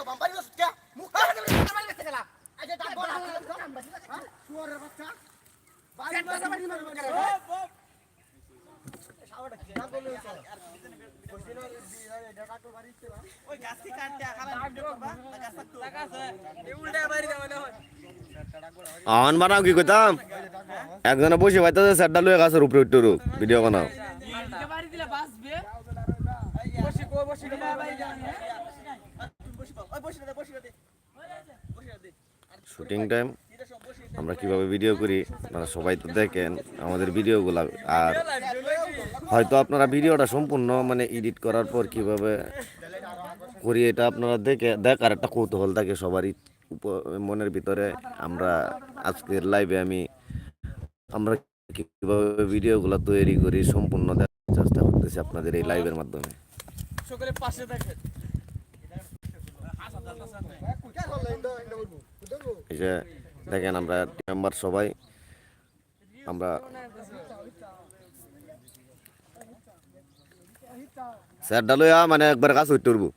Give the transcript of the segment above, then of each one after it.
ওষুধ কে মুখ হ্যাঁ। শুয়ারের বাচ্চা বাড়ি কেন শাওয়াটা কি ডাক বলে। ওষুধ বসিনো এটা ডাক্তার বাড়ি ইচ্ছে না ওই গাছটি কাটতে খালা গাছ তো। লাগা আছে। উল্টা বাড়ি দেওয়া না হয়। আহন বানাও কি কইতাম? একজনে বসে পাইতেছে স্যারটা লয়ে গাছের উপরে উঠতে ভিডিও বানাও। বাড়ি দিলে বাঁচবে। বসি কো বসি যাবে বসি পাও ওই বসি দে বসি দে বসি দে শুটিং টাইম আমরা কীভাবে ভিডিও করি আপনারা সবাই তো দেখেন আমাদের ভিডিওগুলো আর হয়তো আপনারা ভিডিওটা সম্পূর্ণ মানে এডিট করার পর কীভাবে করি এটা আপনারা দেখে দেখার একটা কৌতূহল থাকে সবারই উপ- মনের ভিতরে। আমরা আজকের লাইভে আমি আমরা কীভাবে ভিডিওগুলো তৈরি করি সম্পূর্ণ দেখার চেষ্টা করতেছি আপনাদের এই লাইভের মাধ্যমে। সকলে পাশে এই যে দেখেন আমরা মেম্বার সবাই, আমরা স্যার ডালুয়া মানে একবার কাজ হইতে উঠবো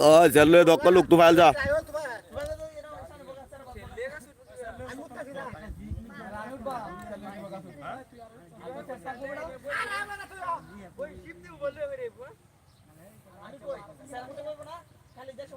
ও লয়ে দক্কল লোক তো ফাইল যা আয়ো তোমার তোমার এটা ওখানে বলা স্যার আমি মুক্তা দিলা ওই শিপ দিব বললে রে আমি কই স্যার আমি তো বলব না খালি দেখো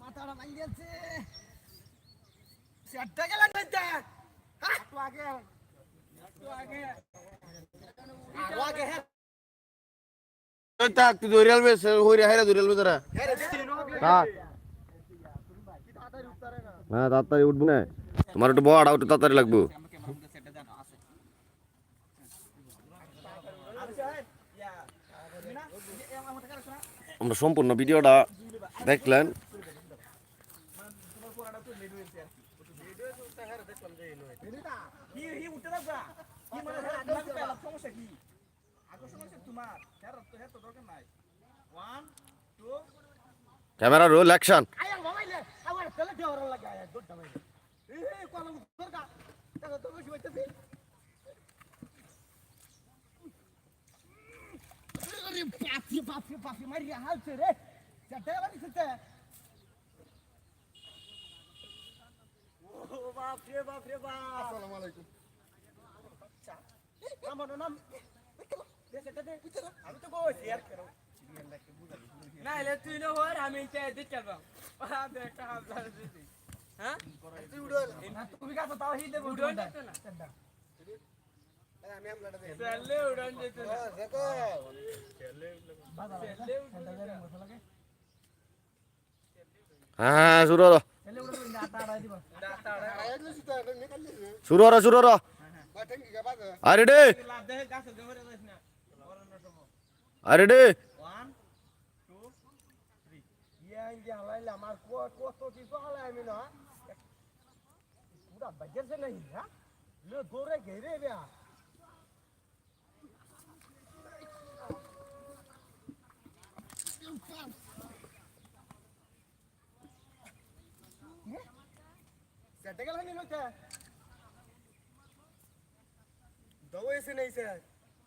মাথাটা ভাঙ গেছে সেটটা গেল নইতে হ্যাঁ একটু আগে একটু আগে আরও আগে হ্যাঁ তাক তুই দৌড়াল বেশ হইরে হাইরা দৌড়াল বে তোরা। হ্যাঁ। তাড়াতাড়ি উঠবো না। তোমার একটু বড় একটু তাড়াতাড়ি লাগবো। আমরা সম্পূর্ণ ভিডিওটা দেখলেন। হি হি উঠতে কি মানে তোমার পেলা সমস্যা কি আগো সমস্যা তোমার হের তো হের তো দরকার নাই one two camera roll action আসসালামু আলাইকুম আমার নাম আমি তো না এলে তুই না হর আমি এটা দিতে চালবা আ দেখা হাজার দিদি। হ্যাঁ? তুই উড়ল তুমি কাছে তাও হি দেব উড়ন না। আমি চলে উড়ন না। দেখো হ্যাঁ হ্যাঁ শুরু হলো শুরু হলো শুরু হলো আরে না। আরে ডে ওয়ান টু হালাইলে আমার কত কিছু হালাই আমি না পুরা বাজার সে নাই হ্যাঁ দৌড়ে ঘেরে বেয়া। সেটা গেল নি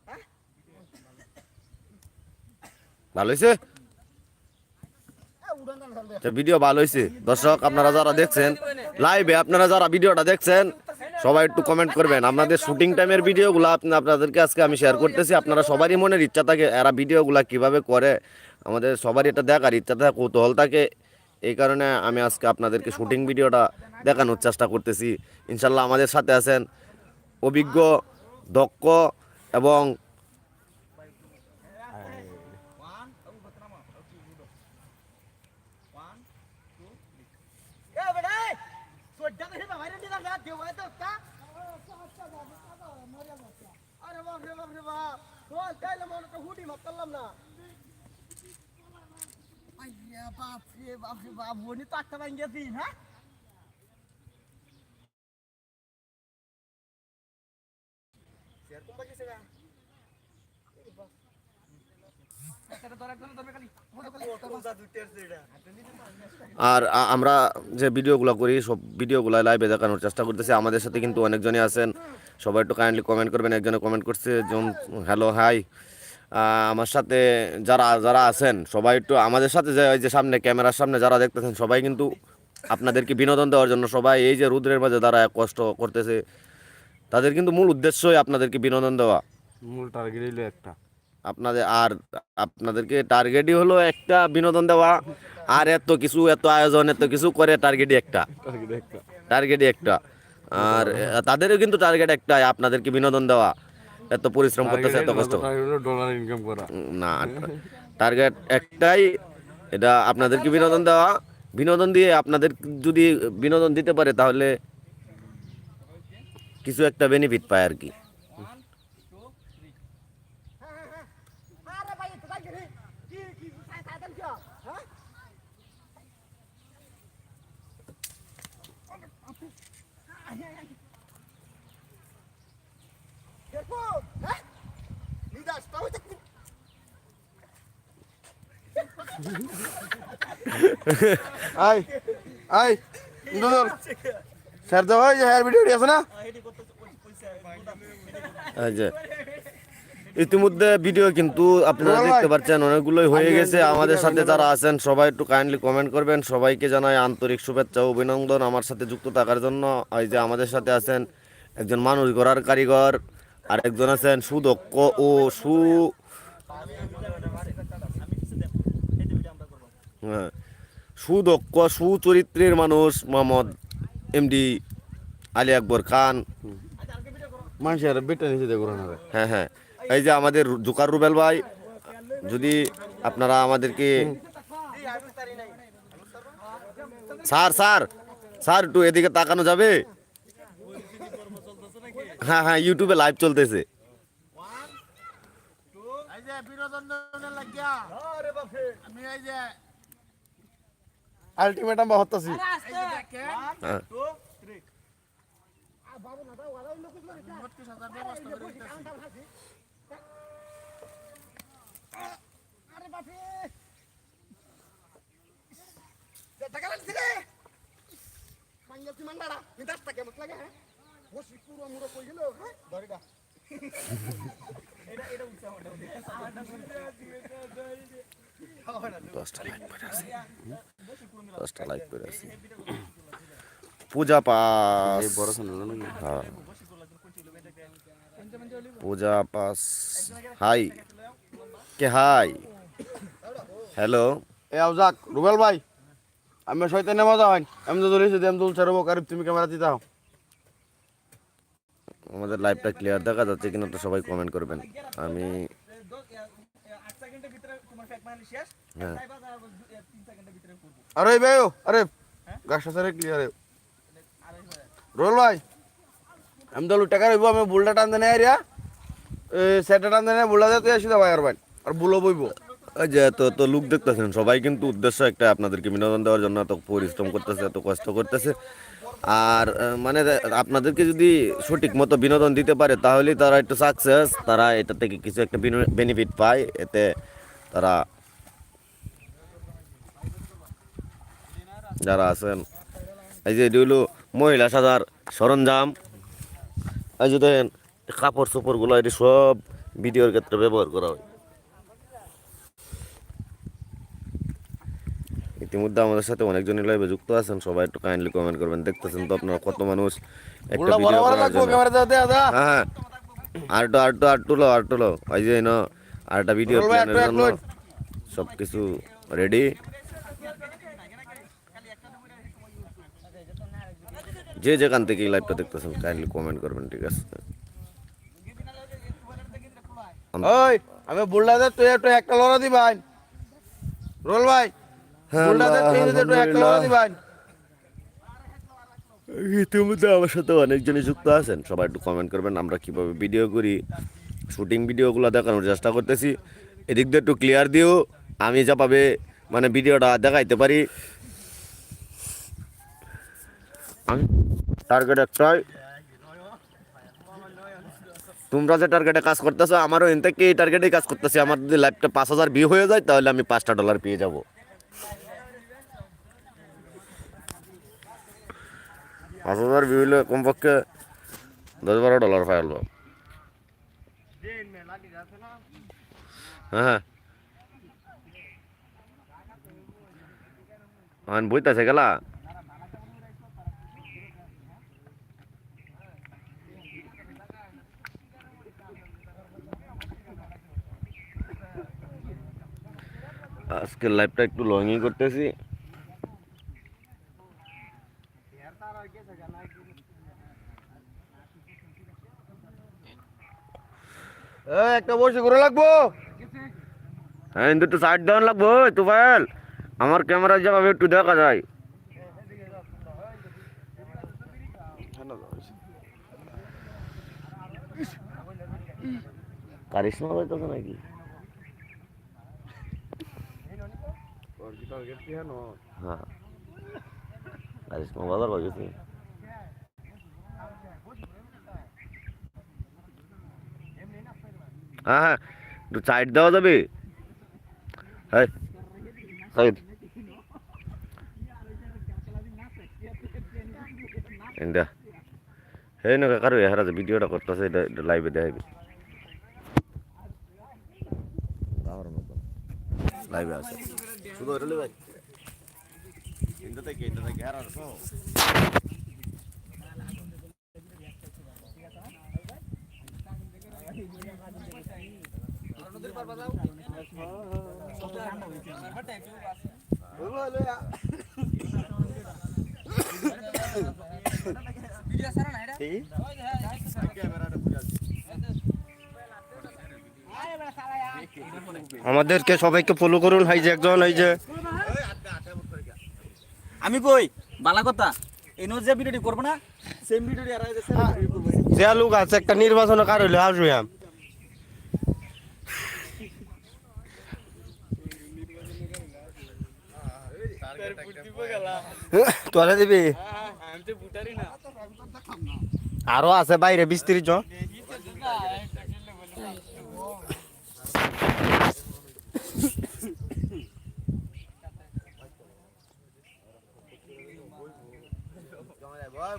হ্যাঁ ভালো হয়েছে ভিডিও ভালো হয়েছে দর্শক, আপনারা যারা দেখছেন লাইভে আপনারা যারা ভিডিওটা দেখছেন, সবাই একটু কমেন্ট করবেন। আপনাদের শুটিং টাইমের ভিডিওগুলো আপনি আপনাদেরকে আজকে আমি শেয়ার করতেছি। আপনারা সবারই মনের ইচ্ছা থাকে এরা ভিডিওগুলো কীভাবে করে। আমাদের সবারই এটা দেখার ইচ্ছা থাকে, কৌতূহল থাকে। এই কারণে আমি আজকে আপনাদেরকে শুটিং ভিডিওটা দেখানোর চেষ্টা করতেছি। ইনশাল্লাহ আমাদের সাথে আছেন অভিজ্ঞ, দক্ষ এবং করলাম না। বাপ বনি তো একটা হ্যাঁ? সেরকম বাকি. আর আমরা যে ভিডিওগুলো করি সব ভিডিওগুলো লাইভে দেখানোর চেষ্টা করতেছি। আমাদের সাথে কিন্তু অনেকজনই আছেন। সবাই একটু কাইন্ডলি কমেন্ট করবেন। একজনে কমেন্ট করছে যেমন হ্যালো হাই আমার সাথে যারা যারা আছেন সবাই একটু আমাদের সাথে যে ওই যে সামনে ক্যামেরার সামনে যারা দেখতেছেন সবাই কিন্তু আপনাদেরকে বিনোদন দেওয়ার জন্য সবাই এই যে রুদ্রের মাঝে যারা কষ্ট করতেছে তাদের কিন্তু মূল উদ্দেশ্যই আপনাদেরকে বিনোদন দেওয়া। মূল টার্গেট হইল একটা। আপনাদের আর আপনাদেরকে টার্গেটই হলো একটা বিনোদন দেওয়া আর এত কিছু এত আয়োজন এত কিছু করে টার্গেটই একটা। টার্গেট একটা। টার্গেটই একটা। আর তাদেরও কিন্তু টার্গেট একটাই আপনাদেরকে বিনোদন দেওয়া। এত পরিশ্রম করতেছে এত কষ্ট। ডলার ইনকাম করা। না টার্গেট একটাই এটা আপনাদেরকে বিনোদন দেওয়া। বিনোদন দিয়ে আপনাদের যদি বিনোদন দিতে পারে তাহলে কিছু একটা বেনিফিট পায় আর কি আরে ভাই তো যাই রে কি কি সাই সাই দেন কি হ্যাঁ দেখো হ্যাঁ নিদাস তাও তো আই আই দুদর স্যার তো ভাই হেয়ার ভিডিও আছে না? যে ইতিমধ্যে ভিডিও কিন্তু আপনারা দেখতে পাচ্ছেন অনেকগুলোই হয়ে গেছে। আমাদের সাথে যারা আছেন সবাই একটু কাইন্ডলি কমেন্ট করবেন। সবাইকে জানাই আন্তরিক শুভেচ্ছা ও অভিনন্দন আমার সাথে যুক্ত থাকার জন্য। এই যে আমাদের সাথে আছেন একজন মানুষ গড়ার কারিগর আর একজন আছেন সুদক্ষ ও সু হ্যাঁ। সুদক্ষ সুচরিত্রের মানুষ মোহাম্মদ এমডি আলী আকবর খান। মানুষের বেটা নিচে হ্যাঁ। হ্যাঁ এই যে আমাদের জুকার রুবেল ভাই যদি আপনারা আমাদেরকে স্যার স্যার স্যার একটু এদিকে তাকানো যাবে? হ্যাঁ হ্যাঁ ইউটিউবে লাইভ চলতেছে। আমি এই যে আলটিমেটাম হ্যাঁ। মত লাগে হ্যাঁ? হ্যাঁ? ধরিটা দশটা লাইক করে আছে। দশটা লাইক করে আছে পূজা পাস হ্যাঁ পূজা পাস হাই কে হাই হ্যালো এ আউজাক রুবেল ভাই আমি শয়তানে মজা হয় আমি তো ধরেছি আমি তো ছাড়বো কারিব তুমি ক্যামেরা দিতে দাও আমাদের লাইভটা ক্লিয়ার দেখা যাচ্ছে কিনা তো সবাই কমেন্ট করবেন আমি আট সেকেন্ডের ভিতরে তোমার ফ্যাক মানে শেষ হ্যাঁ আরে ভাই আরে গাছটা সারে ক্লিয়ার রোল ভাই আমি তো টাকা রইব, আমি বুলটা টান দেনে এরিয়া সেটা টান দেনে বুলটা দিতে আসি ভাই আর ভাই, আর বুলো বইব। যে তো তো লুক দেখতেছেন, সবাই কিন্তু উদ্দেশ্য একটা, আপনাদেরকে বিনোদন দেওয়ার জন্য এত পরিশ্রম করতেছে, এত কষ্ট করতেছে। আর মানে আপনাদেরকে যদি সঠিক মতো বিনোদন দিতে পারে, তাহলেই তারা একটু সাকসেস তারা এটা থেকে কিছু একটা বেনিফিট পায়, এতে তারা যারা আছেন। এই যে এটি হলো মহিলা সাজার সরঞ্জাম। এই যে দেখেন কাপড় চোপড়গুলো এটি সব ভিডিওর ক্ষেত্রে ব্যবহার করা হয়। ইতিমধ্যে আমাদের সাথে অনেকজনই লাইভে যুক্ত আছেন। সবাই একটু কাইন্ডলি কমেন্ট করবেন। দেখতেছেন তো আপনারা কত মানুষ একটা ভিডিও করার জন্য। হ্যাঁ হ্যাঁ। আরটো আরটো আরটু লো আরটু লো। ওই যে ন আরটা ভিডিও প্ল্যানের জন্য সব কিছু রেডি যে যেখান থেকে এই লাইভটা দেখতেছেন কাইন্ডলি কমেন্ট করবেন ঠিক আছে? ওই আমি বুলডাতে তুই একটু একটা লড়া দিবাই রোল ভাই হ্যাঁ, বুলডাতে তুই একটু একটা লড়া দিবাই ইতিমধ্যে আমার সাথে অনেকজনই যুক্ত আছেন সবাই একটু কমেন্ট করবেন আমরা কীভাবে ভিডিও করি শুটিং ভিডিওগুলো দেখানোর চেষ্টা করতেছি। এদিক দিয়ে একটু ক্লিয়ার দিও আমি যা পাবে মানে ভিডিওটা দেখাইতে পারি। আমি টার্গেট একটাই। তোমরা যে টার্গেটে কাজ করতেছো, আমারও এন থেকে এই টার্গেটে কাজ করতেছি। আমার যদি লাইফটা পাঁচ হাজার ভিউ হয়ে যায়, তাহলে আমি পাঁচটা ডলার পেয়ে যাব। পাঁচ হাজার ভিউ হলে কমপক্ষে দশ বারো ডলার পাইল হ্যাঁ। হ্যাঁ বইতেছে গেলা? আজকের লাইফটা একটু লংই করতেছি। একটা বসে করে লাগবো। হ্যাঁ কিন্তু একটু সাইড দেওয়ান লাগবো তুফাইল আমার ক্যামেরা যেভাবে একটু দেখা যায়। কারিশমা হইতেছে নাকি? হ্যাঁ কারিশমা বাজার বাজেছে হ্যাঁ হ্যাঁ একটু সাইড দেওয়া যাবে হ্যাঁ সাইড এটা হে না কারও এহারা যে ভিডিওটা করতেছে এটা লাইভে দেখাবি লাইভে শুধু এটা ভাই এটা থেকে এটা থেকে হেরার সহ আমাদেরকে সবাইকে ফলো করুন হাই যে একজন এই যে। আমি কই? বালা কথা? এনো যে ভিডিওটি করব না সেম ভিডিওটি আর যে লোক আছে একটা নির্বাচন কার হইলে? আসবে আম। তোরা দিবি? আরও আছে বাইরে বিশ ত্রিশ জন।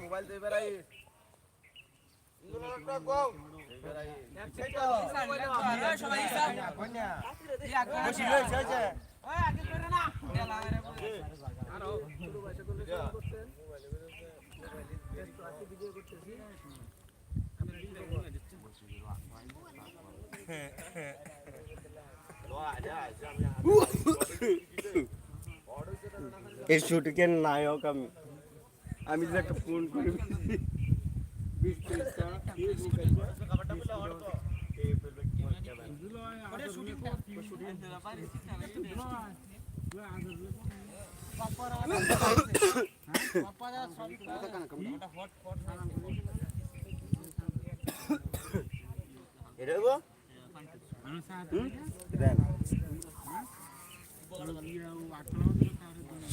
মোবাইল তো এবার আই এই শুটিংয়ের নায়ক আমি আমি যে একটা ফোন করে এটা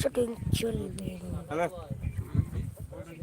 শুটিং চলবে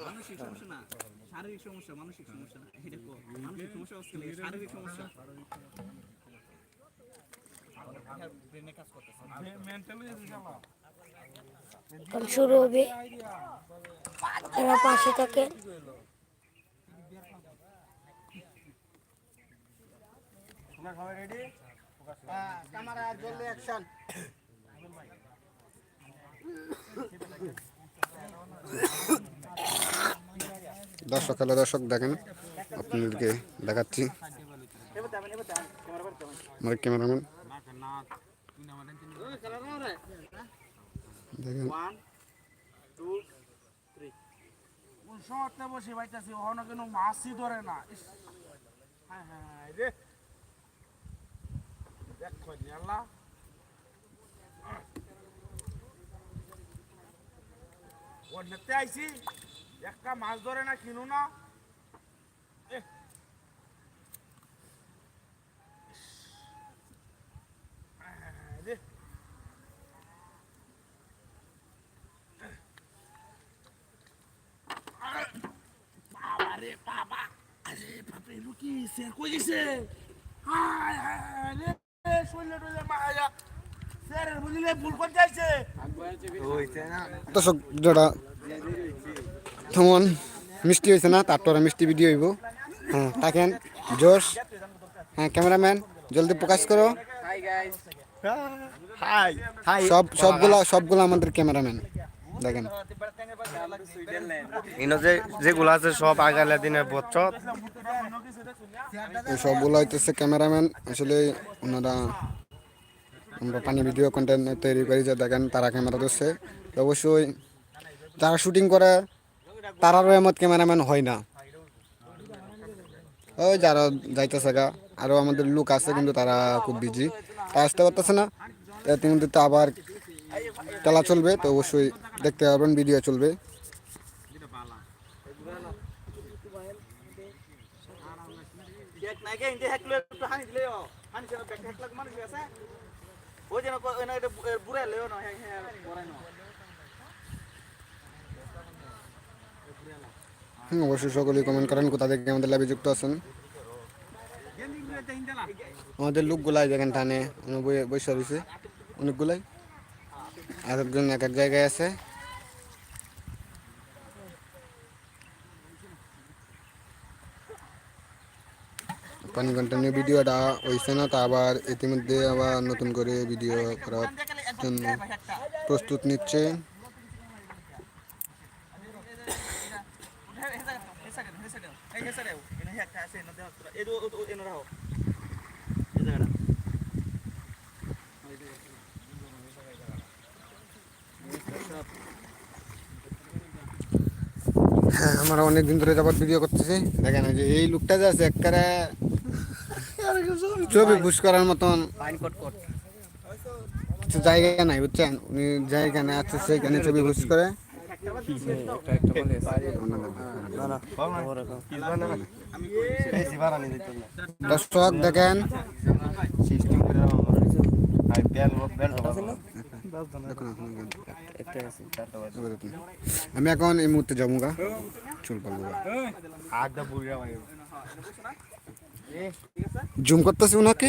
মানসিক সমস্যা না শারীরিক সমস্যা মানসিক সমস্যা এটা মানসিক সমস্যা শারীরিক সমস্যা শুরু হবে। পাশে থাকে। তোমরা সবাই রেডি ক্যামেরা জলদি অ্যাকশন দর্শক হলো দর্শক দেখেন আপনাদেরকে দেখাচ্ছি। আমার ক্যামেরাম্যান দেখেন। বসে পাইতাছি ওখানে কোনো মাছই ধরে না। হ্যাঁ হ্যাঁ আইছি একটা মাছ ধরে না কিনো না এহ। ইস, হায় হায় রে বাবারে বাবা আরে বাপরে লুকি সে কই গেছে হায় হায় রে শরীরে টরীরে মায়া স্যারের বুঝলে ভুল করে যাইছে দর্শক যেটা তেমন মিষ্টি হয়েছে না তার তারপরে মিষ্টি ভিডিও হইব। হ্যাঁ থাকেন জোশ। হ্যাঁ ক্যামেরাম্যান জলদি প্রকাশ করো। হাই সব সবগুলা সবগুলা আমাদের ক্যামেরাম্যান। দেখেন। ইনো যে যেগুলো আছে সব আগালে দিনে বচ্চত। সবগুলো হইতেছে ক্যামেরাম্যান। আসলে ওনারা আমরা পানি ভিডিও কন্টেন্ট তৈরি করি যে দেখেন তারা ক্যামেরা ধরছে। অবশ্যই যারা শুটিং করে তারারও এমত ক্যামেরাম্যান হয় না। ওই যারা যাইতেছে গা আরও আমাদের লুক আছে কিন্তু তারা খুব বিজি আসতে পারতেছে না। তো ইতিমধ্যে তো আবার খেলা চলবে, তো অবশ্যই দেখতে পারবেন ভিডিও চলবে। অবশ্যই সকলেই কমেন্ট করেন, কোথা থেকে আমাদের লাইভে যুক্ত আছেন। আমাদের লোকগুলাই দেখেন টানে বসে রয়েছে অনেকগুলাই? এক একজন এক এক জায়গায় আছে পানি কন্টেন্ট ভিডিওটা হয়েছে না তা আবার ইতিমধ্যে আবার নতুন করে ভিডিও করার জন্য প্রস্তুত নিচ্ছে এই হেসা দেও এনে হ্যাক আছে না দেও এই দো এনে রাখো এই হ্যাঁ আমরা অনেক দিন ধরে যাবত ভিডিও করতেছি। দেখেন যে, এই লুকটা যে আছে একবারে ছবি বুস করার মতন। কিছু জায়গা নাই, বুঝছেন? উনি জায়গানে আছে সেইখানে ছবি বুস করে। দর্শক দেখেন। আমি এখন এই মুহূর্তে যাব গা চুল পালবো জুম করতেছি ওনাকে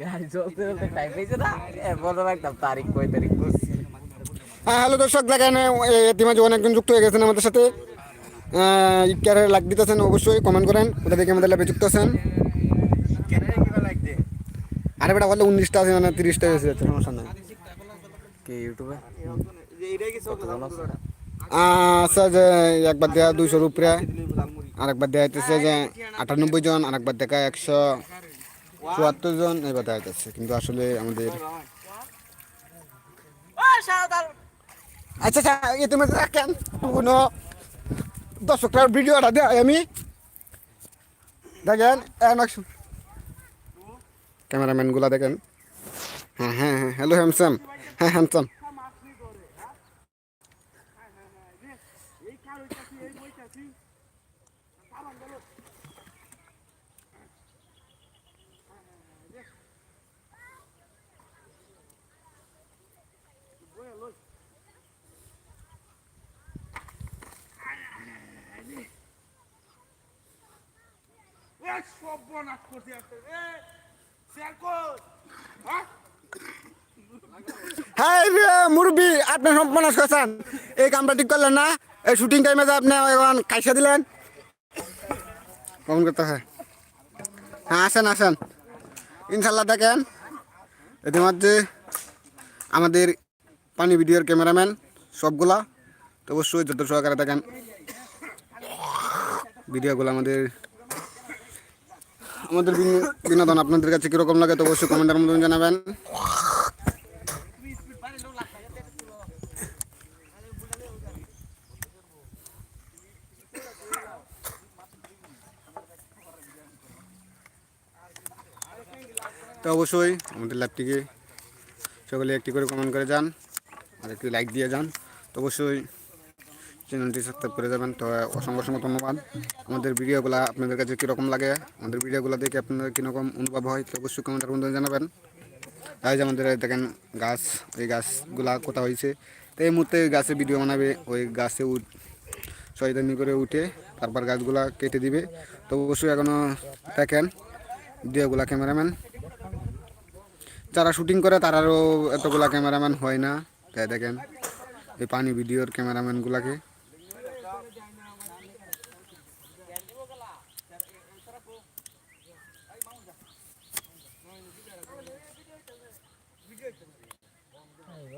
গাড়ি চলতে চলতে টাইম পেয়েছে না? বলো একদম তারিখ কয় তারিখ করছি হ্যাঁ হ্যালো দর্শক দেখেন ইতিমাঝে অনেকজন যুক্ত হয়ে গেছেন আমাদের সাথে। ইকারে লাগ দিতেছেন অবশ্যই কমেন্ট করেন। ওটা দেখে আমাদের ল্যাবে যুক্ত আছেন। আরে বেটা বললে উনিশটা আছে মানে তিরিশটা হয়েছে সমস্যা নাই। কি ইউটিউবে? যে এইটাই কি চোখ আচ্ছা যে একবার দেয়া দুইশোর উপরে আরেকবার দেয়া হইতেছে যে আটানব্বই জন আরেকবার দেখা একশো চুয়াত্তর জন এবার দেখা যাচ্ছে কিন্তু আসলে আমাদের আচ্ছা আচ্ছা ইতিমধ্যে রাখেন কোনো দর্শকটার ভিডিওটা দেয় আমি। দেখেন ক্যামেরাম্যানগুলা দেখেন। হ্যাঁ হ্যাঁ হ্যাঁ হ্যালো হ্যামসাম হ্যাঁ হ্যামসাম এই কার হইতাছি এই বইতাছি কারণ গেল সর্বনাশ স্যার কই হ্যাঁ মুরব্বী, আপনি সম্পন্ন করছেন এই কামটা ঠিক করলেন না। এই শুটিং টাইমে যে আপনি এখন কাইসা দিলেন। কমন করতে হয়? হ্যাঁ আসেন আসেন। ইনশাল্লাহ দেখেন। ইতিমধ্যে আমাদের পানি ভিডিওর ক্যামেরাম্যান সবগুলা, তো অবশ্যই যত সহকারে দেখেন। ভিডিওগুলো আমাদের আমাদের বিনো- বিনোদন আপনাদের কাছে কীরকম লাগে, তো অবশ্যই কমেন্টের মাধ্যমে জানাবেন। তো অবশ্যই আমাদের ল্যাবটিকে সকলে একটি করে কমেন্ট করে যান, আর একটি লাইক দিয়ে যান। তো অবশ্যই চ্যানেলটি সাবস্ক্রাইব করে যাবেন। তো, অসংখ্য অসংখ্য ধন্যবাদ। আমাদের ভিডিওগুলো আপনাদের কাছে কীরকম লাগে? আমাদের ভিডিওগুলো দেখে আপনাদের কীরকম অনুভব হয়, তো অবশ্যই কমেন্টের মধ্যে জানাবেন। তাই যে আমাদের দেখেন গাছ ওই গাছগুলা কোথা হয়েছে তো এই মুহূর্তে গাছে ভিডিও বানাবে, ওই গাছে শয়তানি করে উঠে তারপর গাছগুলা কেটে দিবে। তো অবশ্যই এখনও দেখেন ভিডিওগুলা ক্যামেরাম্যান। যারা শুটিং করে তারারও এতগুলা ক্যামেরাম্যান হয় না। তাই দেখেন, এই পানি ভিডিওর ক্যামেরাম্যানগুলাকে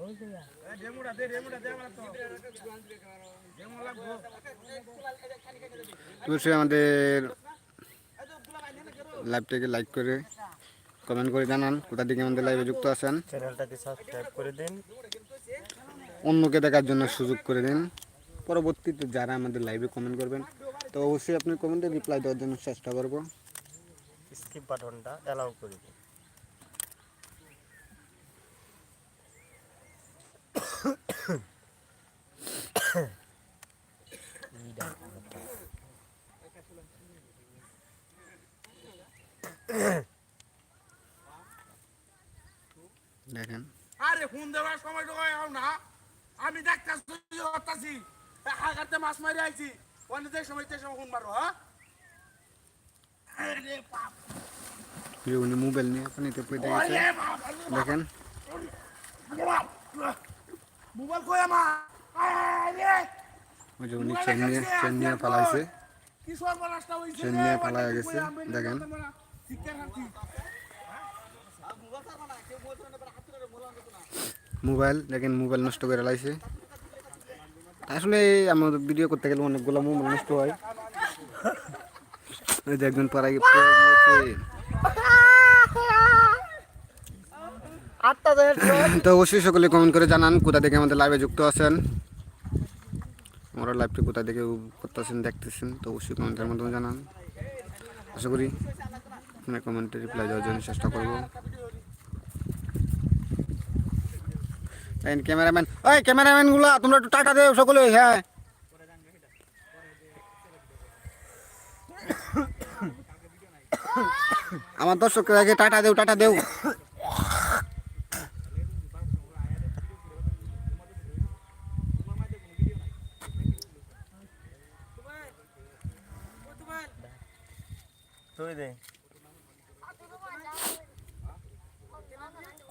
ডেমুটা দে ডেমুটা দে আমার তো ডেমু লাগবো অবশ্যই আমাদের লাইভটাকে লাইক করে কমেন্ট করে জানান কোথা থেকে আমাদের লাইভে যুক্ত আছেন। চ্যানেলটাকে সাবস্ক্রাইব করে দিন। অন্যকে দেখার জন্য সুযোগ করে দিন। পরবর্তীতে যারা আমাদের লাইভে কমেন্ট করবেন তো অবশ্যই আপনি কমেন্টে রিপ্লাই দেওয়ার জন্য চেষ্টা করব। স্কিপ বাটনটা অ্যালাউ করে দিন। দেখেন। আরে ফোন দেওয়ার সময় তো হয় না। আমি দেখতাছি হতাছি হাগাতে মাছ মারি আইছি। অন্য যে সময় যে সময় ফোন মারো হ্যাঁ? আরে বাপ। যে উনি মোবাইল নিয়ে পানিতে পড়ে গেছে ওরে ওই যে উনি চেন গেছে, দেখেন। মোবাইল দেখেন মোবাইল নষ্ট করে লাইছে। আসলে আমার ভিডিও করতে গেলে অনেকগুলো মোবাইল নষ্ট হয়। একজন পাড়ায় পড়ে গিয়েছে। তো। অবশ্যই সকলে কমেন্ট করে জানান কোথা থেকে আমাদের লাইভে যুক্ত আছেন। আমরা লাইভটি কোথা থেকে করতেছেন, দেখতেছেন, তো অবশ্যই কমেন্টের মাধ্যমে জানান। আশা করি আপনার কমেন্টে রিপ্লাই দেওয়ার জন্য চেষ্টা করব। ক্যামেরাম্যান ওই ক্যামেরাম্যানগুলা, তোমরা একটু টাটা দেও সকলে হ্যাঁ। আমার দর্শকরা টাটা দেও টাটা দেও।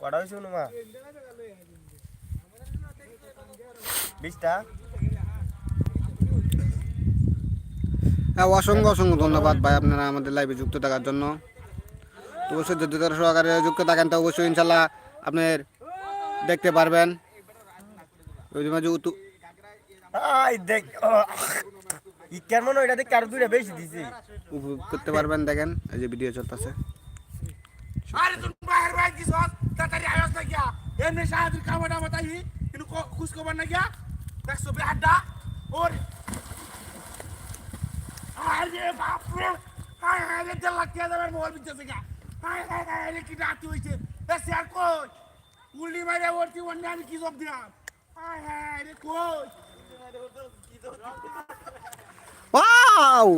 কটা হয়েছে অনুমা বিশটা? হ্যাঁ অসংখ্য অসংখ্য ধন্যবাদ ভাই আপনারা আমাদের লাইভে যুক্ত থাকার জন্য। তো অবশ্যই যদি তারা সহকারে যুক্ত থাকেন তো অবশ্যই ইনশাল্লাহ আপনার দেখতে পারবেন। ওই মাঝে উতু আই দেখ ই কেমন ওইটা দেখে আরও দুইটা বেশি দিছে। উপভোগ করতে পারবেন দেখেন এই যে ভিডিও চলতেছে। আরে বাইর তাড়াতাড়ি আয়স না গিয়া। এমনি সাহায্যের কামড়া মাতাই কিন্তু খুশ খবর না গিয়া, দেখছ বেহাড্ডা? ওর আরে বাপ রে আরে আরে দেড় লাখ টাকা দামের মোবাইল বিচেছে গা আরে আরে আরে কি ডাকতে হইছে। এ স্যার কই? উল্লি মারে ওরতি অন্য আমি কি জব দিলাম? আরে আরে কই? ওয়াও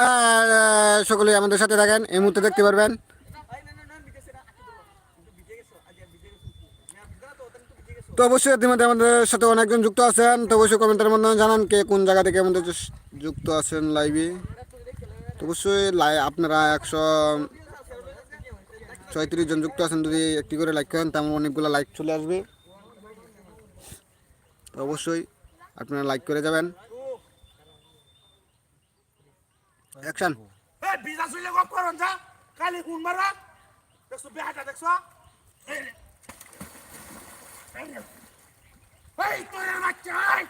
বিউটিফুল সকলে আমাদের সাথে থাকেন। এই মুহূর্তে দেখতে পারবেন। তো অবশ্যই ইতিমধ্যে আমাদের সাথে অনেকজন যুক্ত আছেন। তো অবশ্যই কমেন্টের মাধ্যমে জানান কে কোন জায়গা থেকে আমাদের যুক্ত আছেন লাইভে তো অবশ্যই লাই আপনারা একশো ছয়ত্রিশ জন যুক্ত আছেন। যদি একটি করে লাইক করেন, তেমন অনেকগুলো লাইক চলে আসবে। তো অবশ্যই আপনারা লাইক করে যাবেন। অ্যাকশন এই বিজা শুইলে গপ করন যা কালি কোন মারা? দেখছ বেহাটা দেখছ? এই। তোরের বাচ্চা এই।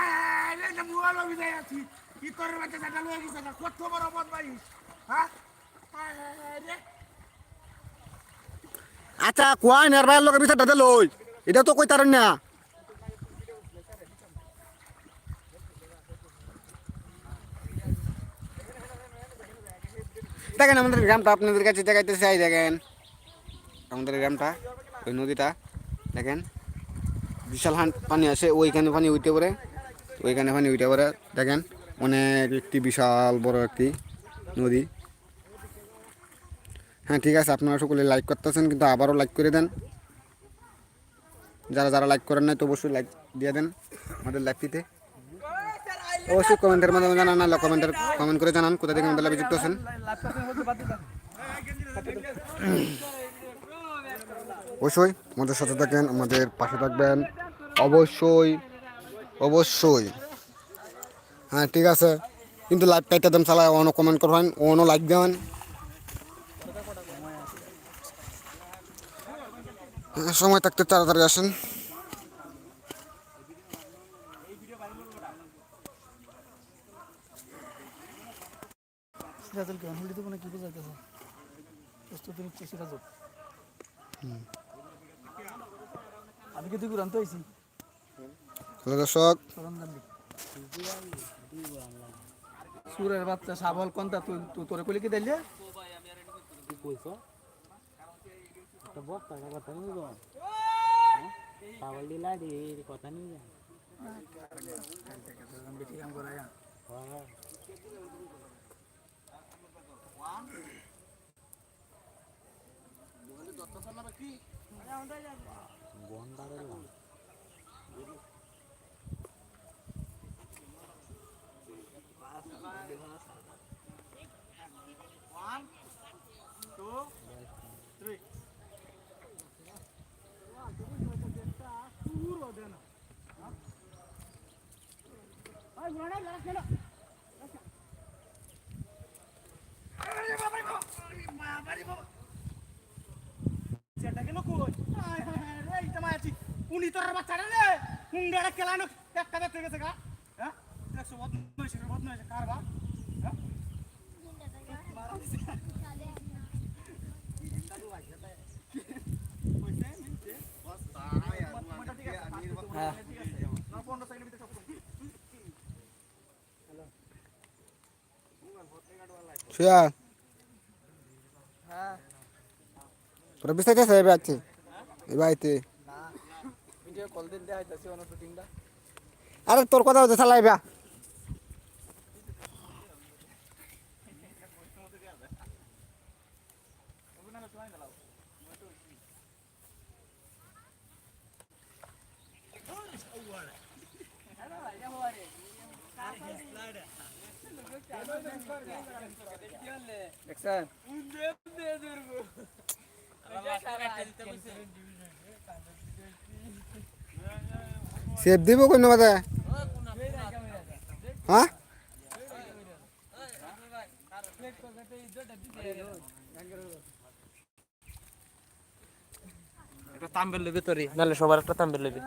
এই রে যে মোবাইল অভিনয় আছি। কি তোরের বাচ্চা সেটা লয়ে গেছে না? কত বড় বদমাইশ হ্যাঁ? এই আচ্ছা কোয়াই নেয়ার ভাইয়ের লোকের বিচারটা লই এটা তো কই তারেন না। দেখেন আমাদের গ্রামটা আপনাদের কাছে দেখাইতে চাই দেখেন। আমাদের গ্রামটা, ওই নদীটা, দেখেন। বিশাল হান পানি আছে ওইখানে পানি উঠতে পারে ওইখানে পানি উঠতে পারে দেখেন। অনেক একটি বিশাল বড় একটি নদী। হ্যাঁ ঠিক আছে, আপনারা সকলে লাইক করতেছেন, কিন্তু আবারও লাইক করে দেন। যারা যারা লাইক করেন নাই, তো অবশ্যই লাইক দিয়ে দেন আমাদের লাইভটিতে অবশ্যই কমেন্টের মাধ্যমে জানান না কমেন্টের কমেন্ট করে জানান কোথা থেকে আমাদের লাইভে যুক্ত আছেন। অবশ্যই আমাদের সাথে থাকেন আমাদের পাশে থাকবেন। অবশ্যই অবশ্যই। হ্যাঁ ঠিক আছে। কিন্তু লাইভ পাইতে দেন চালায় অনও কমেন্ট করবেন অনও লাইক দেবেন। হ্যাঁ, সময় থাকতে তাড়াতাড়ি আসেন সিরাজুল কেমন হলি তো কোনো কি বোঝাইতেছে প্রস্তুতি নিচ্ছে সিরাজুল আমি কিন্তু ঘুরান্ত হয়েছি হ্যালো দর্শক সুরের বাচ্চা সাবল কোনটা? তুই তুই তোরে কইলে কি দিলে সেটা কেন কই আয় হায় হায় রে ইটা মায়াছি উনি তোর বাচ্চারা রে। হুঙ্গাড়া খেলানো একটা দেখতে গেছে গা হ্যাঁ দেখছ বদমাইশ রে বদমাইশ কার বা হ্যাঁ শুয়া তোরা বিস্তারিত আছে এবার আছে এবার আইতে আরে তোর কথা হচ্ছে চালাইবা সেভ দিব কোন তাম্বেল লইবে তোরে নাহলে সবার একটা তাম্বেল লইবে